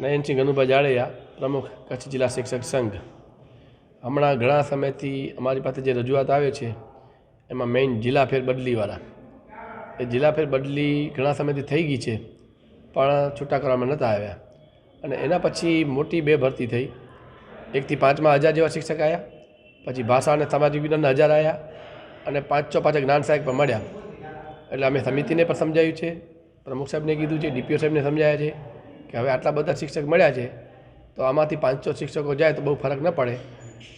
નયનસિંહ ગનુભાઈ જાડેજા, પ્રમુખ કચ્છ જિલ્લા શિક્ષક સંઘ. હમણાં ઘણા સમયથી અમારી પાસે જે રજૂઆત આવે છે, એમાં મેઇન જિલ્લા ફેર બદલીવાળા. એ જિલ્લા ફેર બદલી ઘણા સમયથી થઈ ગઈ છે, પણ છૂટા કરવામાં નહોતા આવ્યા. અને એના પછી મોટી બે ભરતી થઈ. એકથી પાંચમાં હજાર જેવા શિક્ષક આવ્યા પછી ભાષા અને સામાજિક વિજ્ઞાનના હજાર આવ્યા અને પાંચસો પાંચ જ્ઞાન સાહેબ પણ મળ્યા. એટલે અમે સમિતિને પણ સમજાયું છે, પ્રમુખ સાહેબને કીધું છે, ડીપીઓ સાહેબને સમજાયા છે. કે હવે આટલા બધા શિક્ષક મળ્યા છે, તો આમાંથી પાંચસો શિક્ષકો જાય તો બહુ ફરક ન પડે,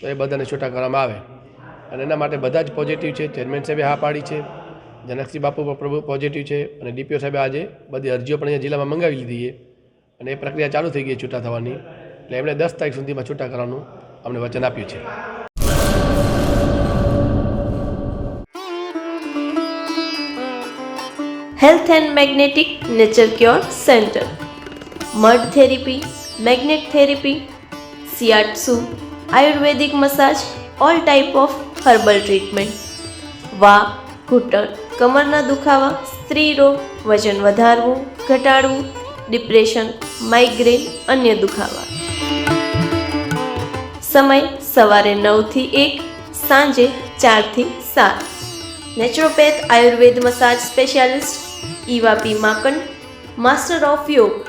તો એ બધાને છૂટા કરવામાં આવે. અને એના માટે બધા જ પોઝિટિવ છે ચેરમેન સાહેબે હા પાડી છે, જનકસિંહ બાપુ પ્રભુ પોઝિટિવ છે, અને ડીપીઓ સાહેબે આજે બધી અરજીઓ પણ અહીંયા જિલ્લામાં મંગાવી લીધી છે. અને એ પ્રક્રિયા ચાલુ થઈ ગઈ છૂટા થવાની, એટલે એમણે દસ તારીખ સુધીમાં છૂટા કરવાનું અમને વચન આપ્યું છે. Health and magnetic nature cure centre mud therapy magnet therapy shiatsu Ayurvedic massage all type of herbal treatment વા ઘૂંટણ કમરના દુખાવા સ્ત્રી રોગ વજન વધારવું ઘટાડવું ડિપ્રેશન માઇગ્રેન અન્ય દુખાવા સમય સવારે નવથી એક સાંજે ચારથી સાત naturopath Ayurveda massage specialist Eva P Makan master of yoga